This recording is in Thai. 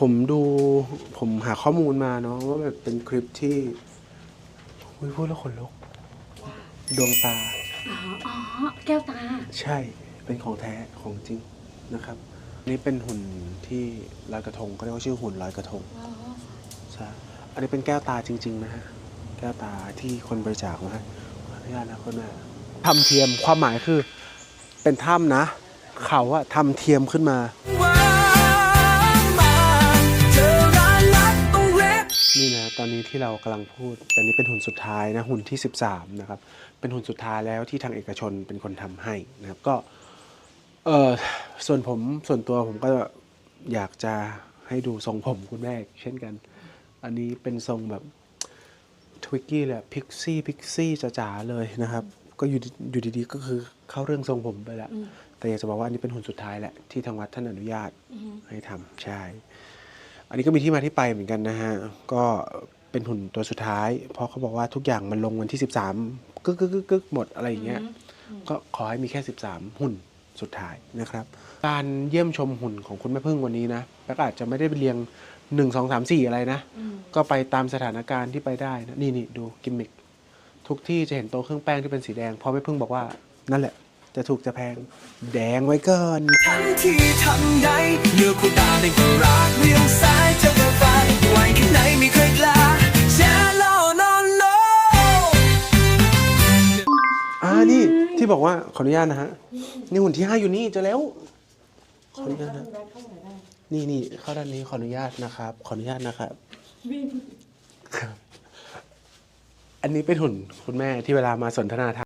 ผมดูผมหาข้อมูลมาเนาะว่าแบบเป็นคลิปที่อุ๊ยพูดแล้วขนลุก ดวงตา อ๋ออ๋อแก้วตา ใช่เป็นของแท้ของจริงนะครับ นี่เป็นหุ่นที่ลอยกระทงเขาเรียกว่าชื่อหุ่นลอยกระทงใช่อันนี้เป็นแก้วตาจริง ๆ นะฮะแก้วตาที่คนบริจาคมาให้ขออนุญาตนะคุณแม่ทำเทียมความหมายคือ เป็นถ้ำนะ เขาอะทำเทียมขึ้นมา ตอนนี้ที่เรากำลังพูดแต่นี้เป็นหุ่นสุดท้ายนะหุ่นที่ 13นะครับเป็นหุ่นสุดท้ายแล้วที่ทางเอกชนเป็นคนทำให้นะครับก็เออส่วนผมส่วนตัวผมก็อยากจะให้ดูทรงผมคุณแม่เช่นกัน อันนี้เป็นทรงแบบทวิกกี้แหละพิกซี่พิกซี่จ๋าๆเลยนะครับ ก็อยู่ดีอยู่ดีๆ ก็คือเข้าเรื่องทรงผมไปแล้ว แต่อยากจะบอกว่าอันนี้เป็นหุ่นสุดท้ายแหละที่ทางวัดท่านอนุญาตให้ทำใช่ อันนี้ก็มีที่มาที่ไปเหมือนกันนะฮะ ก็เป็นหุ่นตัวสุดท้าย เพราะเขาบอกว่าทุกอย่างมันลงวันที่ 13กึกกึกกึกกึกหมดอะไรอย่างเงี้ย ก็ขอให้มีแค่ 13 หุ่นสุดท้ายนะครับ การเยี่ยมชมหุ่นของคุณแม่พึ่งวันนี้นะแล้วก็อาจจะไม่ได้ไปเรียง 1 2 3 4 อะไรนะ ก็ไปตามสถานการณ์ที่ไปได้นะนี่นี่ดูกิมมิคทุกที่จะเห็นโต๊ะเครื่องแป้งที่เป็นสีแดงเพราะแม่พึ่งบอกว่านั่นแหละ จะถูกจะแพงแดงไว้ก่อน ทันทีทันใดเมื่อคุณตาได้ ที่บอกว่าขออนุญาตนะฮะนี่หุ่นที่ห้าอยู่นี่เจะแล้วขออนุญาตนะนี่นี่เข้าด้านนี้ขออนุญาตนะครับ ขออนุญาตนะครับครับอันนี้เป็นหุ่นคุณแม่ที่เวลามาสนทนาธรรม